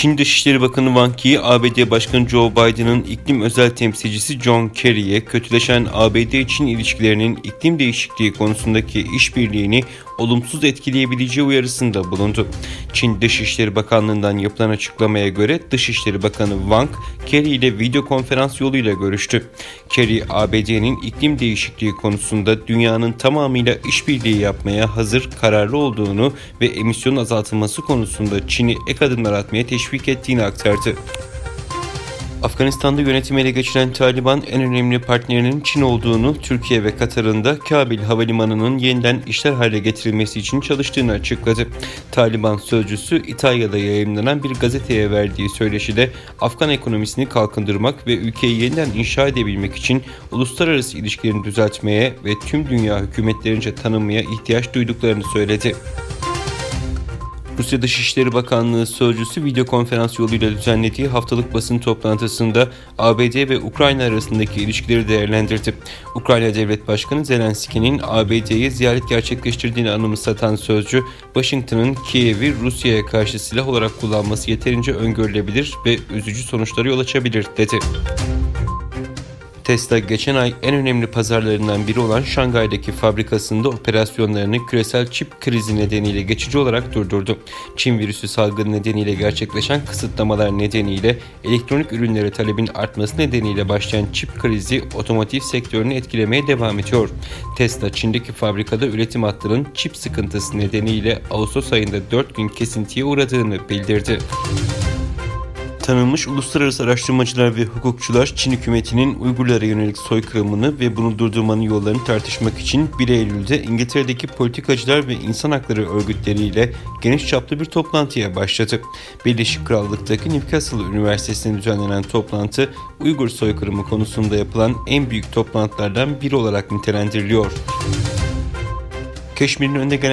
Çin Dışişleri Bakanı Wang Yi, ABD Başkanı Joe Biden'ın iklim özel temsilcisi John Kerry'e kötüleşen ABD-Çin ilişkilerinin iklim değişikliği konusundaki işbirliğini olumsuz etkileyebileceği uyarısında bulundu. Çin Dışişleri Bakanlığı'ndan yapılan açıklamaya göre Dışişleri Bakanı Wang, Kerry ile video konferans yoluyla görüştü. Kerry, ABD'nin iklim değişikliği konusunda dünyanın tamamıyla işbirliği yapmaya hazır, kararlı olduğunu ve emisyon azaltılması konusunda Çin'i ek adımlar atmaya teşvik ettiğini aktardı. Afganistan'da yönetimi ele geçiren Taliban en önemli partnerinin Çin olduğunu, Türkiye ve Katar'ın da Kabil Havalimanı'nın yeniden işler hale getirilmesi için çalıştığını açıkladı. Taliban sözcüsü İtalya'da yayımlanan bir gazeteye verdiği söyleşide Afgan ekonomisini kalkındırmak ve ülkeyi yeniden inşa edebilmek için uluslararası ilişkilerini düzeltmeye ve tüm dünya hükümetlerince tanınmaya ihtiyaç duyduklarını söyledi. Rusya Dışişleri Bakanlığı sözcüsü video konferans yoluyla düzenlediği haftalık basın toplantısında ABD ve Ukrayna arasındaki ilişkileri değerlendirdi. Ukrayna Devlet Başkanı Zelenski'nin ABD'ye ziyaret gerçekleştirdiğini anımsatan sözcü, Washington'ın Kiev'i Rusya'ya karşı silah olarak kullanması yeterince öngörülebilir ve üzücü sonuçlara yol açabilir dedi. Tesla geçen ay en önemli pazarlarından biri olan Şangay'daki fabrikasında operasyonlarını küresel çip krizi nedeniyle geçici olarak durdurdu. Çin virüsü salgını nedeniyle gerçekleşen kısıtlamalar nedeniyle elektronik ürünlere talebin artması nedeniyle başlayan çip krizi otomotiv sektörünü etkilemeye devam ediyor. Tesla Çin'deki fabrikada üretim hattının çip sıkıntısı nedeniyle Ağustos ayında 4 gün kesintiye uğradığını bildirdi. Tanınmış uluslararası araştırmacılar ve hukukçular Çin hükümetinin Uygurlara yönelik soykırımını ve bunu durdurmanın yollarını tartışmak için 1 Eylül'de İngiltere'deki politikacılar ve insan hakları örgütleriyle geniş çaplı bir toplantıya başladı. Birleşik Krallık'taki Newcastle Üniversitesi'nde düzenlenen toplantı Uygur soykırımı konusunda yapılan en büyük toplantılardan biri olarak nitelendiriliyor. Keşmir'in önde gelen